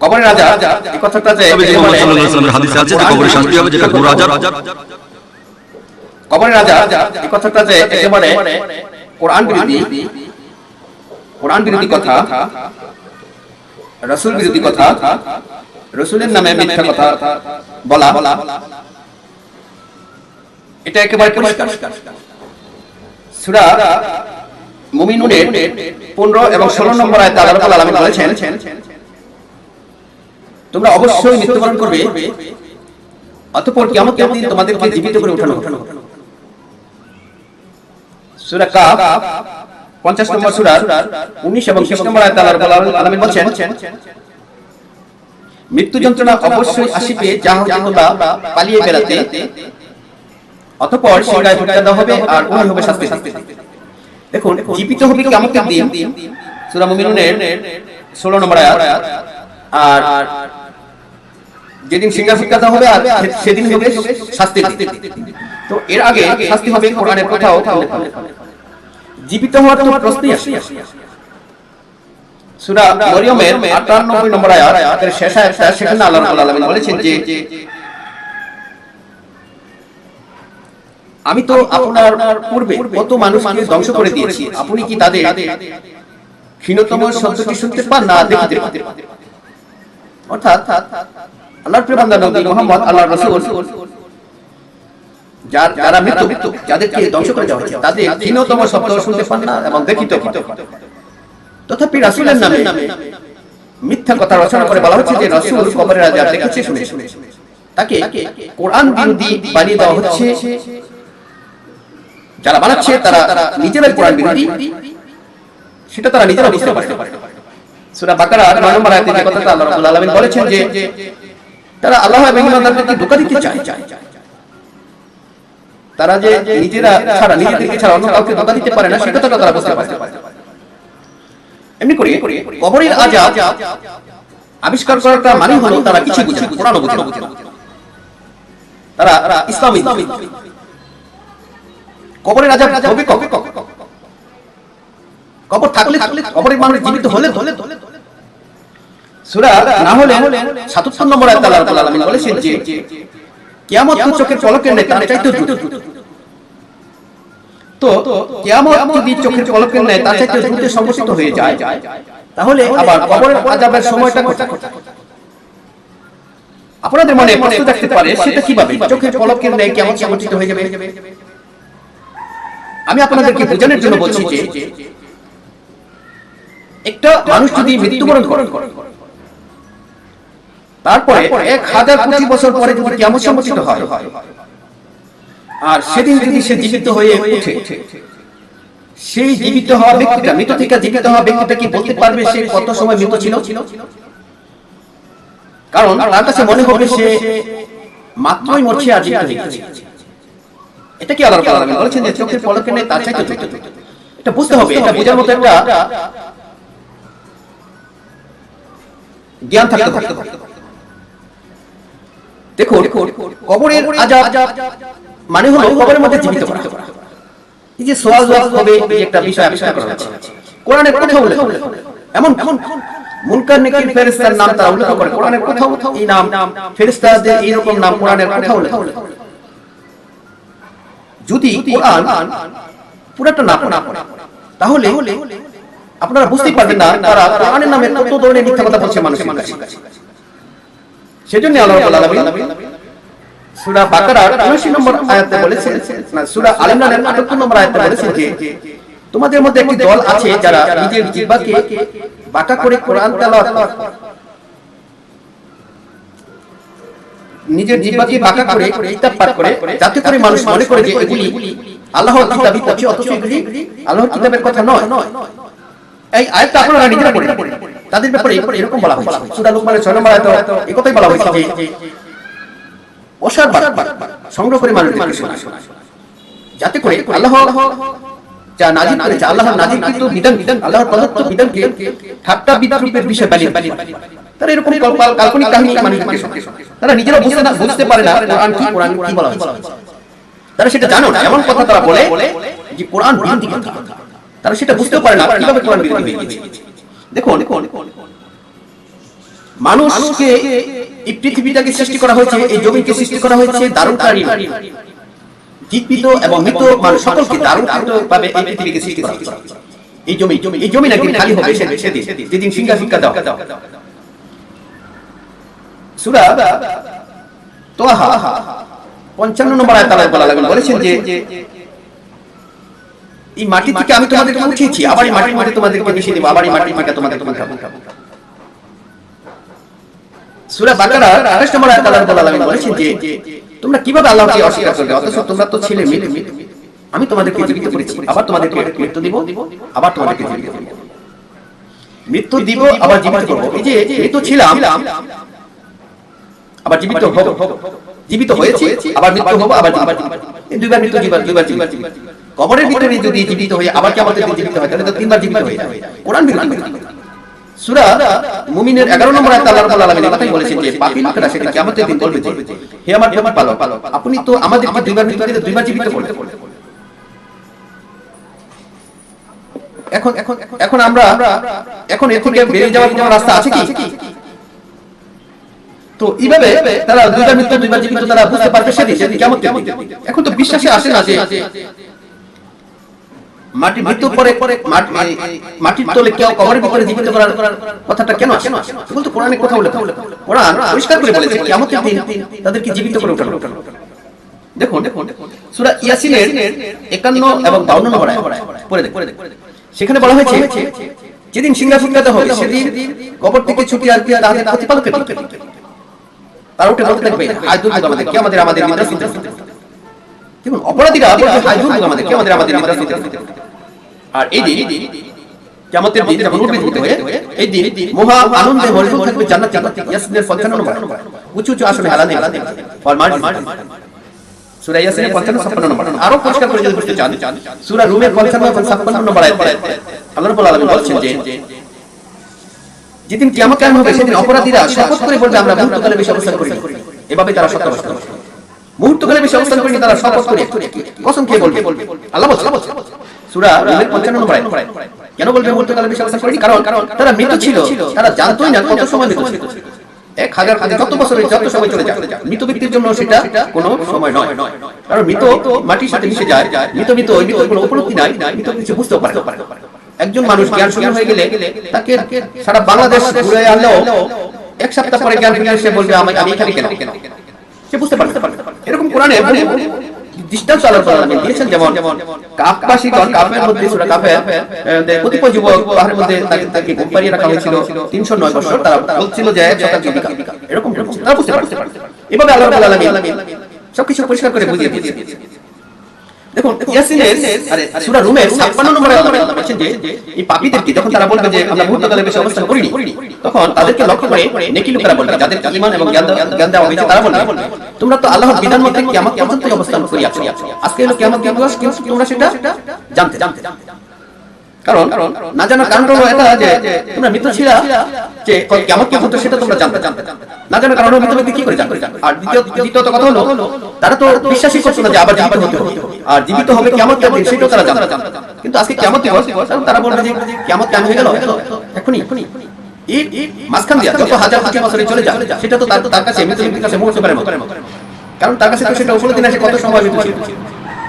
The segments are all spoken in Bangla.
কবরের রাজা এই কথাটা যে হাদিসে আছে যে কবরের শাস্তি হবে যেটা কবরের রাজা এই কথাটা যে একেবারে কোরআন বিরোধী কোরআন বিরোধী কথা রসুল বিরোধী কথা রসুলের নামে মিথ্যা কথা বলা এটা একেবারে পরিষ্কার। সূরা মুমিনুনের 15 এবং 16 নম্বর আয়াতে আল্লাহ বলেছেন তোমরা অবশ্যই মৃত্যুবরণ করবে। অতঃপর কিয়ামতের দিন তোমাদেরকে জীবিত করে উঠানো সূরা কাফ 50 নম্বর সূরার 19 এবং 20 নম্বর আয়াতে আল্লাহ রাব্বুল আলামিন বলেন মৃত্যু যন্ত্রণা অবশ্যই আসিবে যা হতে তোমরা পালিয়ে বেড়াতে অতঃপর সিংহায় ফুটতে দেওয়া হবে আর হবে শাস্তি। দেখুন জীবিত হবে কিয়ামতের দিন সূরা মুমিনুনের 16 নম্বর আয়াত আর যেদিন সিংহা শিক্ষা দেওয়া হবে আর সেদিন হবে শাস্তি তো এর আগে শাস্তি হবে কোরআনের কোথাও। জীবিত হওয়ার তো প্রশ্নই আসে। সূরা মরিয়মের 98 নম্বর আয়াতের শেষ আয়াতটা সেখানে আল্লাহ রাব্বুল আলামিন বলেছেন যে, আমি তো আপনার পূর্বে কত মানুষকে ধ্বংস করে দিয়েছি। আপনি কি তাদের ক্ষীণতম শব্দটি শুনতে পান না দেখিতে পান? অর্থাৎ আল্লাহর প্রিয় বান্দা নবী মুহাম্মদ আল্লাহর রাসূল। যার যারা মৃত্যু যাদেরকে ধ্বংস করে দেওয়া হয়েছে। তাদের ক্ষীণতম শব্দ শুনতে পান না এবং দেখিতে পান। তথাপি রাসূলের নামে মিথ্যা কথা রচনা করে বলা হচ্ছে যে রাসূল কবরের রাজা দেখেছে শুনে তাকে কোরআন বিরোধী বানিয়ে দেওয়া হচ্ছে। যারা বানাচ্ছে তারা নিজেরাই কোরআন বিরোধী। সেটা তারা নিজেরা বুঝতে পারে। সূরা বাকারা 9 নম্বর আয়াতে কথাটা আল্লাহ রাব্বুল আলামিন বলেছেন যে তারা আল্লাহ এবং ইমানদারদেরকে ধোঁকা দিতে চায়? তারা যে নিজেরা ছাড়া নিজেদেরকে ছাড়া অন্য কাউকে ধোঁকা দিতে পারে না সেটা তো তারা বুঝতে এমনি করে কবরের আবিষ্কার করাটা মানে হলো তারা কিছু বুঝে না, কোরআনও বুঝে। তারা ইসলামী কবরের আজাব হবে কবে কবর থাকলে কবরের মানুষ জীবিত হলে হলে সূরা না হলে 77 নম্বর আয়াতে আল্লাহ আলামিন বলেছেন যে কিয়ামত তো চোখের পলকের নেই তার চাইতে দ্রুত তো কিয়ামত যদি চোখের পলকের নেই তার চাইতে দ্রুত সংঘটিত হয়ে যায় তাহলে আবার কবরের আযাবের সময়টা কোথায়? আপনাদের মনে প্রশ্ন থাকতে পারে সেটা কীভাবে? চোখের পলকের নেই কিয়ামত সংঘটিত হয়ে যাবে? আমি আপনাদেরকে বোঝানোর জন্য বলছি যে একটা মানুষ যদি মৃত্যুবরণ করে তারপরে এক হাজার কোটি বছর পরে যদি কেমন সংগঠিত হয় আর সেদিন যদি সে জীবিত হয়ে ওঠে সেই জীবিত হওয়া ব্যক্তিটা মৃত থেকে জীবিত হওয়া ব্যক্তিটা কি বলতে পারবে সে কত সময় মৃত ছিল? কারণ তার কাছে মনে হবে সে মাত্রই মরছে আর জীবিত হয়ে গেছে। এটা কি রাব্বুল আলামিন বলেছেন যে চোখের পলকে নেই তার চাইতে। এটা বুঝতে হবে এটা বোঝার মতো একটা জ্ঞান থাকতে হবে। দেখুন কবরের আজাব মানে হলো কবরের মধ্যে জীবিত করা। এই যে সোয়াল জবাব হবে এই একটা বিষয় আবিষ্কার করা হচ্ছে। কোরআনের এমন এমন মুনকার নেকির ফেরেশতার নাম তারা উল্লেখ করে। কোরআনের কোথাও এই নাম ফেরেশতাদের এইরকম নাম কোরআনের কোথাও উল্লেখ যদি কোরআন পুরাটা না পড়া তাহলে আপনারা বুঝতেই পারবেন না তারা কোরআনের নামে কত ধরনের মিথ্যা কথা বলছে মানুষের কাছে। সেজন্য আল্লাহ রাব্বুল আলামিন সূরা বাকারার 79 নম্বর আয়াতে বলেছেন, না, সূরা আল ইমরানের 78 নম্বর আয়াতে বলেছেন যে, তোমাদের মধ্যে একটি দল আছে যারা নিজের জিহ্বাকে বাঁকা করে কোরআন তেলাওয়াত নিজের জিহ্বাকে বাঁকা করে কিতাব পাঠ করে, যাতে করে মানুষ মনে করে যে এগুলি আল্লাহর কিতাবই অথচ এগুলি আল্লাহর কিতাবের কথা নয়। এই আয়াতটা আপনারা নিজেরা পড়ে তাদের ব্যাপারে এরকম বলা হয়েছে। সূরা লুকমানের 6 নম্বর আয়াতে এই কথাই বলা হয়েছে যে অসার সংগ্রহ করে শোনা। যাতে করে আল্লাহ যা নাজিল করেছে আল্লাহর নাজিল কিন্তু বিধান বিধান আল্লাহর প্রদত্ত বিধানকে ঠাট্টা বিদ্রুপের বিষয় বানিয়ে তারা এরকম কাল্পনিক কাহিনী তারা নিজেরা বুঝতে না বুঝতে পারে না কোরআন কি কোরআন কি বলা হয়েছে। তারা সেটা জানো না এমন কথা তারা বলে যে কোরআন বিরোধী কথা। তারা সেটা বুঝতেও পারে না কীভাবে কোরআন বিরোধী হয়ে গেছে দেখুন মানুষকে এই পৃথিবীটাকে সৃষ্টি করা হয়েছে, এই জমিকে সৃষ্টি করা হয়েছে জীবিত এবং মৃত মানুষ সকলকে ভাবে এই পৃথিবীকে সৃষ্টি করা হয়েছে। এই জমি এই জমি নাকি খালি হবে যেদিন সিংহা শিক্ষা দেওয়া সুরা তোহা পঞ্চান্ন নম্বর আয়াত আল্লাহ বলা লাগবে বলেছেন যে এই মাটি থেকে আমি তোমাদেরকে উঠিয়েছি আবার এই মাটির মধ্যে তোমাদেরকে মিশিয়ে দেবো আবার এই মাটির থেকে সূরা বাকারা 28 নম্বর আয়াত আল্লাহ লাগবে বলেছেন যে তোমরা কীভাবে আল্লাহকে অস্বীকার করবে? অথচ তোমরা তো ছিলে মৃত আমি তোমাদেরকে জীবিত করেছি আবার তোমাদেরকে মৃত্যু দিব আবার তোমাদেরকে জীবিত করব। মৃত্যু দিব আবার জীবিত করব। এই যে মৃত ছিলাম আবার জীবিত হব। জীবিত হয়েছে আবার মৃত্যু হব আবার দুইবার মৃত্যু জীবন দুইবার জীবিত। কবরের ভিতরে যদি জীবিত হয়ে আবার কি আমাদের জীবিত হয়, তাহলে তো তিনবার জীবিত হয়ে যাবে। কোরআন সূরা মুমিনের 11 নম্বর আল্লাহ কথাই বলেছেন যে লোকেরা দিন বলবে যে, হে আমার প্রতিপালক আপনি তো আমাদেরকে দুইবার দুইবার জীবিত এখন এখন এখন আমরা, এখন যাওয়ার কোনো রাস্তা আছে কি? তো এইভাবে তারা দুইবার মৃত্যু, দুইবার জীবিত, তারা বুঝতে পারবে সেদিন সেদিন কেমন এখন তো বিশ্বাসে আসে না যে মাটি মৃত্যুর পরে মাটি- মাটির তলে কেউ কবরের ভিতরে জীবিত করার কথাটা কেন আসে এগুলো তো কোরআনে কথা বলে কোরআন পরিষ্কার করে বলেছে কিয়ামতের দিন তাদেরকে জীবিত করে উঠানো দেখুন দেখুন সূরা ইয়াসিনের 51 এবং 52 নম্বর আয়াত। পড়ে দেখুন। সেখানে বলা হয়েছে যেদিন সিংহা ফুটকাতে হবে সেদিন কবর থেকে ছুটি আসবে তাদের প্রতিপালকের দিকে তার উঠে বলতে থাকবে আমাদের কে আমাদের আমাদের দেখুন অপরাধীরা বলবে আমাদের কে আমাদের আমাদের মাদ্রাসা আর এই দিন দিন এই দিন মহা আনন্দে থাকবে জান্নাত জান্নাত ইয়াসিনের 55 নম্বর উঁচু উঁচু আসনে সূরা ইয়াসিনের 55 56 নম্বর। আরও পরিষ্কার করে যদি বুঝতে চান, সূরা রুমের 55 এবং 56 নম্বর আল্লাহ রাব্বুল আলামিন বলছেন যে, যেদিন কিয়ামত কায়েম হবে, সেদিন অপরাধীরা শপথ করে বলবে, আমরা মুহূর্তকালে বেশি অবস্থান করি এভাবে তারা সত্য অবস্থান মুহূর্তকালে বেশি অবস্থান করি তারা শপথ করে, কসম খেয়ে বলবে। আল্লাহ বলছে সূরা রুমের 55 নম্বর কেন বলবে মুহূর্তকালে বেশি অবস্থান করি কারণ তারা মৃত ছিল তারা জানতোই না কত সময় মৃত ছিল এক হাজার যত বছরে যত সময় চলে যায় মৃত ব্যক্তির জন্য সেটা কোনো সময় নয়। কারণ মৃত মাটির সাথে মিশে যায় মৃত মৃত ওই মৃত কোনো উপলব্ধি নাই মৃত কিছু বুঝতেও পারে একজন মানুষ জ্ঞান শূন্য হয়ে গেলে তাকে সারা বাংলাদেশ ঘুরে আনলেও এক সপ্তাহ পরে জ্ঞান ফিরে এসে বলবে আমি আমি এখানে কেন? সে বুঝতে পারবে এরকম কোরআনে দৃষ্টান্ত দিয়েছেন যেমন কাফবাসীগণ কাপের মধ্যে সুরা কাপে কতিপয় যুবক মধ্যে তাকে তাকে কোম্পানি রাখা হয়েছিল 309 বছর। তারা বলছিল যে এরকম তারা বুঝতে পারছে। এভাবে আল্লাহ সবকিছু পরিষ্কার করে বুঝিয়ে দিয়েছেন। দেখুন ইয়াসিনের আরে সূরা রুমের 56 নম্বর আয়াতে আল্লাহ বলেছেন যে এই পাপীদেরকে যখন তারা বলবে যে আমরা মুহূর্তকালে বেশি অবস্থান করিনি তখন তাদেরকে লক্ষ্য করে নেকি লোকেরা বলবে যাদের ঈমান এবং জ্ঞান জ্ঞান দেওয়া হয়েছে তারা বলবে। তোমরা তো আল্লাহর বিধান মতে কিয়ামত পর্যন্ত অবস্থান করিয়াছো। আজকে হলো কিয়ামত দিবস কিন্তু তোমরা সেটা জানতে জানতে। কারণ না জানার কারণ হলো এটা যে তোমরা মৃত ছিল যে কিয়ামত পর্যন্ত সেটা তোমরা জানতে জানতে না জানার কারণ মৃত ব্যক্তি কি করে জানতে আর দ্বিতীয়ত কথা হলো তারা তো বিশ্বাসই না যে আবার জীবিত হতে হবে। আর জীবিত হবে কিয়ামত দিন সেটাও তারা জানতে কিন্তু আজকে কারণ তারা বলবে যে কিয়ামত কেন হয়ে গেল। এখনই মাঝখান দিয়া যত হাজার হাজার বছরে চলে যায় সেটা তো তার কাছে মৃত ব্যক্তির কাছে মতো কারণ তার কাছে তো সেটা উপলব্ধি না সে কত সময় মৃত ছিল।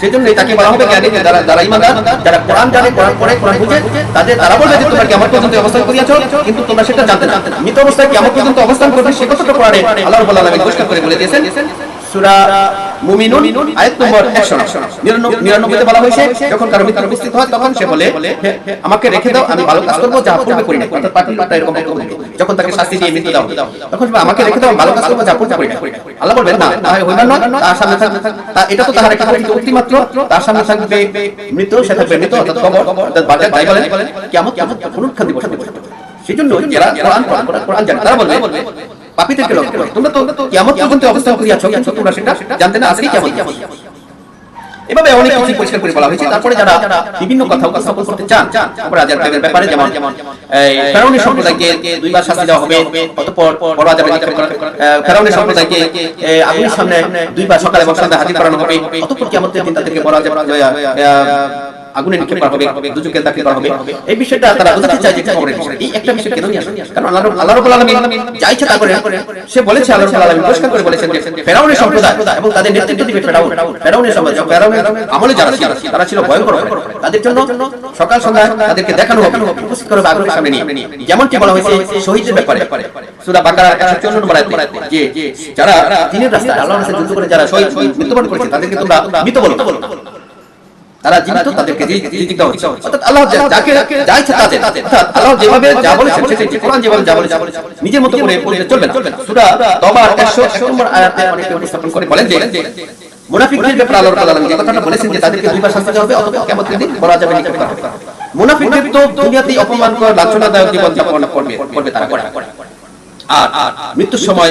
সেজন্যই তাকে বলা হবে, জ্ঞানী যারা যারা ইমানদার, যারা কোরআন জানে, কোরআন পড়ে, কোরআন বুঝে, তাদের তারা বলবে যে তোমরা কেমন পর্যন্ত অবস্থান করিয়াছ, কিন্তু তোমরা সেটা জানতে না। মৃত অবস্থায় কেমন পর্যন্ত অবস্থান করবে, সে কথাটা কোরআনে আল্লাহ রাব্বুল আলামিন পরিষ্কার করে বলে দিয়েছেন। সূরা মুমিনুন আয়াত নম্বর 199 তে বলা হয়েছে যখন কারও মৃত্যু উপস্থিত হয় তখন সে বলে আমাকে রেখে দাও আমি ভালো কাজ করব যা পূর্বে করি না অর্থাৎ পাপী লোকটা এরকম যখন তাকে শাস্তি দিয়ে মৃত্যু দাও তখন আমাকে রেখে দাও ভালো কাজ করব যা পূর্বে করি না আল্লাহ বলবেন না তাহলে হইবার নয় তার সামনে থাকবে এটা তো তাহার একটা উক্তি মাত্র তার সামনে থাকবে মৃত সে থাকবে মৃত অর্থাৎ কবর অর্থাৎ বাজার তাই বলেন কিয়ামত কিয়ামত পুনরুত্থান দিবস। সেজন্য যারা কোরআন কোরআন জানে তারা বলবে পাপীদেরকে লক্ষ্য করে। তোমরা তো কিয়ামত পর্যন্ত অবস্থান করিয়াছো কিন্তু তোমরা সেটা জানতে না, আজকে কিয়ামত। এভাবে অনেক কিছু পরিষ্কার করে বলা হয়েছে। তারপরে যারা বিভিন্ন কথা উপস্থাপন করতে চান তারপরে আজার ব্যাপারে, যেমন ফেরাউনি সম্প্রদায়কে দুইবার শাস্তি দেওয়া হবে, অতঃপর বড় করা ফেরাউনি সম্প্রদায়কে আগুনের সামনে দুইবার সকালে এবং হাজির করানো হবে। অতঃপর কিয়ামতের দিন তাদেরকে বড় আজাব আগুনে নিক্ষেপ করা হবে দুজকে দাখিল করা হবে এই বিষয়টা তারা বোঝাতে চায় যে কবরের এই একটা বিষয় কেন নিয়ে আসে কারণ আল্লাহ আল্লাহ রাব্বুল আলামিন যা ইচ্ছা তা করে সে বলেছে আল্লাহ রাব্বুল আলামিন পরিষ্কার করে বলেছেন যে ফেরাউনের সম্প্রদায় এবং তাদের নেতৃত্ব দিবে ফেরাউন। ফেরাউনের সমাজ ফেরাউনের আমলে যারা ছিল তারা ছিল ভয়ঙ্কর। তাদের জন্য সকাল সন্ধ্যা তাদেরকে দেখানো হবে। উপস্থিত করে আগ্রহের সামনে নিয়ে। যেমনটি বলা হয়েছে শহীদদের ব্যাপারে। সূরা বাকারা 154 নম্বর আয়াতে যে যারা দিনের রাস্তায় আল্লাহর রাস্তায় যুদ্ধ করে যারা শহীদ মৃত্যুবরণ করেছে তাদেরকে তোমরা মৃত বলো তারা জীবিত তাদেরকে জীবিত হচ্ছে অর্থাৎ আল্লাহ যাকে যা ইচ্ছা তাদের অর্থাৎ আল্লাহ যেভাবে যা বলেছেন সেটাই কোরআন যেভাবে যা বলেছে নিজের মতো করে বললে চলবে না। সূরা তবার 101 নম্বর আয়াতে অনেকে উপস্থাপন করে। বলেন যে মুনাফিকদের ব্যাপারে আল্লাহ রাব্বুল যে কথাটা বলেছেন যে তাদেরকে দুইবার শাস্তি দেওয়া হবে অথবা কিয়ামতের দিন বলা যাবে নিক্ষেপ মুনাফিকদের তো দুনিয়াতেই অপমান করে লাঞ্ছনাদায়ক জীবন যাপন করবে করবে তারা করে। আর মৃত্যুর সময়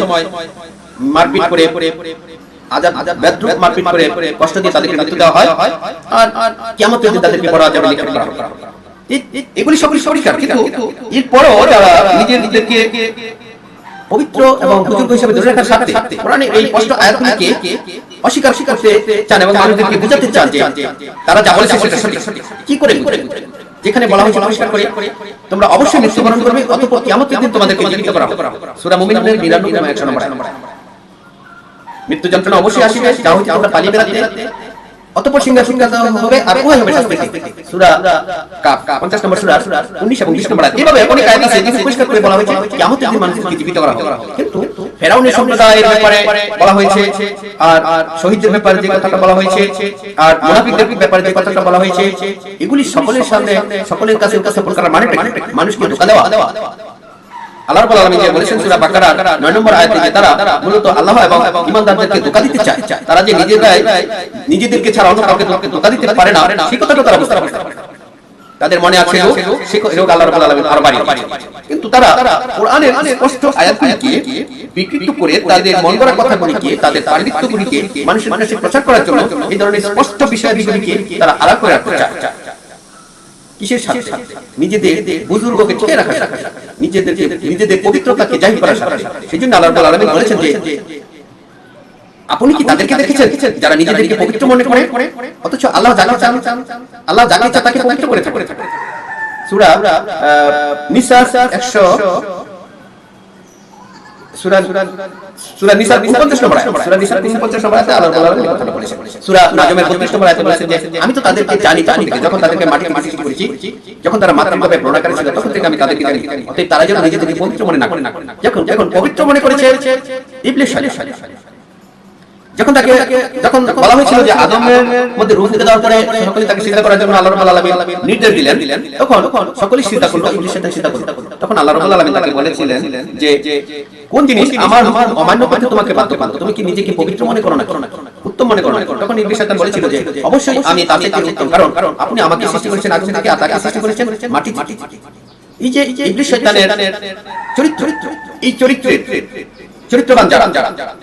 মারপিট করে আজাদ বেদ্রুপ মারপিট করে কষ্ট দিয়ে তাদেরকে মৃত্যু দেওয়া হয়। আর কিয়ামতের দিন তাদেরকে বলা যাবে নিক্ষেপ করা হবে এ- এ- এগুলি সকলই পরিষ্কার কিন্তু এরপরও যারা নিজের নিজেদেরকে পবিত্র এবং বুজুর্গ হিসেবে ধরে রাখার সাথে কোরআনে এই স্পষ্ট আয়াতগুলিকে অস্বীকার করতে চান এবং মানুষদেরকে বোঝাতে চান যে তারা যা বলেছে সেটা সঠিক। কি করে যেখানে বলা হয়েছে পরিষ্কার করে তোমরা অবশ্যই মৃত্যুবরণ করবে অতঃপর কিয়ামতের দিন তোমাদেরকে জীবিত করা হবে। সূরা মুমিনের 99 নম্বর আয়াত। মৃত্যু যন্ত্রণা অবশ্যই আসবে যা হচ্ছে তোমরা পালিয়ে বেড়াতে। অতঃপর সিংহাসন হবে আর উভয় হবে শাস্তি সূরা কাফ 50 নম্বর সূরা 19 এবং 20 নম্বর এভাবে অনেক আয়াত আছে যেখানে পরিষ্কার করে বলা হয়েছে, কিয়ামতের দিন মানুষকে জীবিত করা হবে। কিন্তু ফেরাউনের সম্প্রদায়ের ব্যাপারে বলা হয়েছে, আর আর শহীদদের ব্যাপারে যে কথাটা বলা হয়েছে, আর মুনাফিকদের ব্যাপারে যে কথাটা বলা হয়েছে, এগুলি সকলের সামনে, সকলের কাছে উপস্থাপন করার মানে মানুষকে ধোঁকা দেওয়া। আল্লাহ রাব্বুল যে বলেছেন সূরা বাকারা 9 নম্বর আয়াতে যে তারা মূলত আল্লাহ এবং ঈমানদারদেরকে ধোঁকা দিতে চায়, তারা যে নিজেরাই নিজেদেরকে ছাড়া অন্য কাউকে ধোঁকা- দিতে পারে না, সেই কথাটা তারা বুঝতে পারে তাদের মনে আছে কিন্তু তারা কোরআনের স্পষ্ট আয়াতগুলিকে বিকৃত করে তাদের মন গড়া কথাগুলিকে, তাদের পাণ্ডিত্যগুলিকে, মানুষের কাছে প্রচার করার জন্য এই ধরনের স্পষ্ট বিষয়গুলিকে তারা আড়াল করে রাখতে চায়। কিসের সাথে নিজেদের বুজুর্গকে রাখার সাথে নিজেদেরকে নিজেদের পবিত্রতাকে জাহির সাথে সেই জন্য আল্লাহ রাব্বুল বলেছেন যে আপনি কি তাদেরকে দেখেছেন? যারা নিজেদেরকে পবিত্র মনে করে অথচ আল্লাহ জানা চান আল্লাহ জানা চান তাকে পবিত্র করে থাকে। সুরা নিসা 100 সূরা সূরা নিসা 49 নম্বর আয়াত। সূরা নিসা 49 নম্বর আয়াতে আল্লাহ রাব্বুল এই কথাটা বলেছেন। সূরা নাজমের 32 নম্বর আয়াতে বলেছেন যে, আমি তো তাদেরকে জানি তখন থেকে যখন তাদেরকে মাটি সৃষ্টি করেছি, যখন তারা মাতৃভাবে প্রণাকারী ছিল, তখন থেকে আমি তাদেরকে জানি। অতএব তারা যেন নিজেদেরকে পবিত্র মনে না করে। যখন যখন পবিত্র মনে করেছে যখন তাকে যখন বলা হয়েছিল যে আদমের মধ্যে দেওয়ার পরে সকলে তাকে করার জন্য আল্লাহ নির্দেশ দিলেন, তখন সিজদা করল সিজদা করল। তখন আল্লাহ তাকে বলেছিলেন যে, কোন জিনিস আমার অমান্য তোমাকে বাধ্য তুমি কি নিজেকে পবিত্র মনে করো না উত্তম মনে করো না তখন ইবলিস বলেছিল যে, অবশ্যই আমি তার থেকে উত্তম, কারণ আপনি আমাকে সৃষ্টি করেছেন আগুন থেকে সৃষ্টি করেছেন মাটি এই যে ইবলিস চরিত্র, এই চরিত্রের চরিত্রবান যারা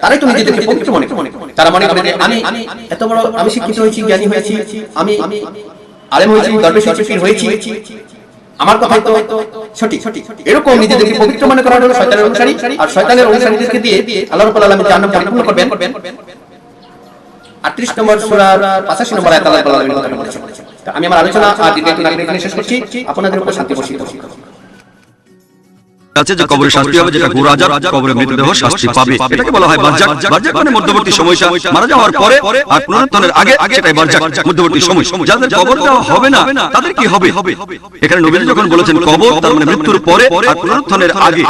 তারাই তো নিজেদেরকে পবিত্র মনে তারা মনে করে আমি এত বড় আমি শিক্ষিত হয়েছি জ্ঞানী হয়েছি আমি আলেম হয়েছি দরবেশ হয়েছি হয়েছি। আমার কথাই তো সঠিক। এরকম নিজেদেরকে পবিত্র মনে করা হলো শয়তানের অনুসারী। আর শয়তানের অনুসারীদেরকে দিয়ে আল্লাহ রাব্বুল আলামিন জাহান্নাম পরিপূর্ণ করবেন। 38 নম্বর সূরার 85 নম্বর আয়াত আল্লাহ রাব্বুল আলামিন আমি আমার আলোচনা আর দ্বিতীয় শেষ করছি। আপনাদের উপর শান্তি বর্ষিত। আছে যে কবরে শাস্তি হবে যেটা গুরাজার কবরে মৃতদেহ শাস্তি পাবে। এটাকে বলা হয় বারজাক বারজাক মানে মধ্যবর্তী সময়টা। মারা যাওয়ার পরে আর পুনরুত্থানের আগে সেটাই বারজাক মধ্যবর্তী সময়। যাদের কবর দেওয়া হবে না তাদের কি হবে? এখানে নবীজি যখন বলেছেন কবর তার মানে মৃত্যুর পরে আর পুনরুত্থানের আগে।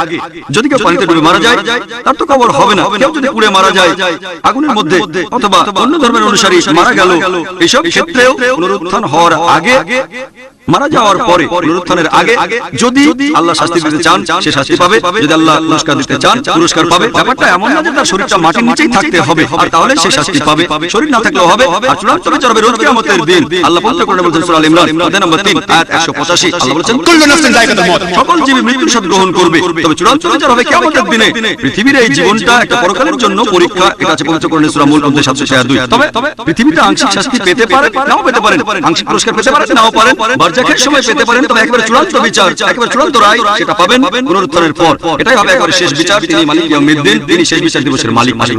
যদি কেউ পানিতে ডুবে মারা যায় তার তো কবর হবে না। কেউ যদি পুড়ে মারা যায় আগুনের মধ্যে অথবা অন্য ধর্মের অনুসারী মারা গেল এইসব ক্ষেত্রেও পুনরুত্থান হওয়ার আগে মারা যাওয়ার পরে পুনরুত্থানের আগে যদি আল্লাহ শাস্তি দিতে চান সে শাস্তি পাবে। যদি আল্লাহ পুরস্কার দিতে চান পুরস্কার পাবে। ব্যাপারটা এমন না যে তার শরীরটা মাটির নিচেই থাকতে হবে। আর তাহলে সে শাস্তি পাবে। শরীর না থাকলেও হবে। আর চূড়ান্ত বিচার হবে রোজ কিয়ামতের দিন। আল্লাহ পবিত্র কোরআনে বলেছেন সূরা আল ইমরান অধ্যায় নম্বর 3 আয়াত 185 আল্লাহ বলেছেন কুল্লু নাফসিন যায়কাতুল মউত সকল জীবী মৃত্যুর স্বাদ গ্রহণ করবে। তবে চূড়ান্ত বিচার হবে কিয়ামতের দিনে। পৃথিবীর এই জীবনটা একটা পরকালের জন্য পরীক্ষা। এটা আছে পবিত্র কোরআনে সূরা মূল অধ্যায় 762 তবে পৃথিবীতে আংশিক শাস্তি পেতে পারে নাও পেতে পারেন আংশিক পুরস্কার পেতে পারেন নাও পারেন বারজাকের সময় পেতে পারেন তবে একেবারে চূড়ান্ত বিচার একেবারে চূড়ান্ত রায় সেটা পাবেন পুনরুত্থানের পর। এটাই হবে একেবারে শেষ বিচার তিনি মালিক ইয়াউমিদ্দিন তিনি শেষ বিচার দিবসের মালিক মালিক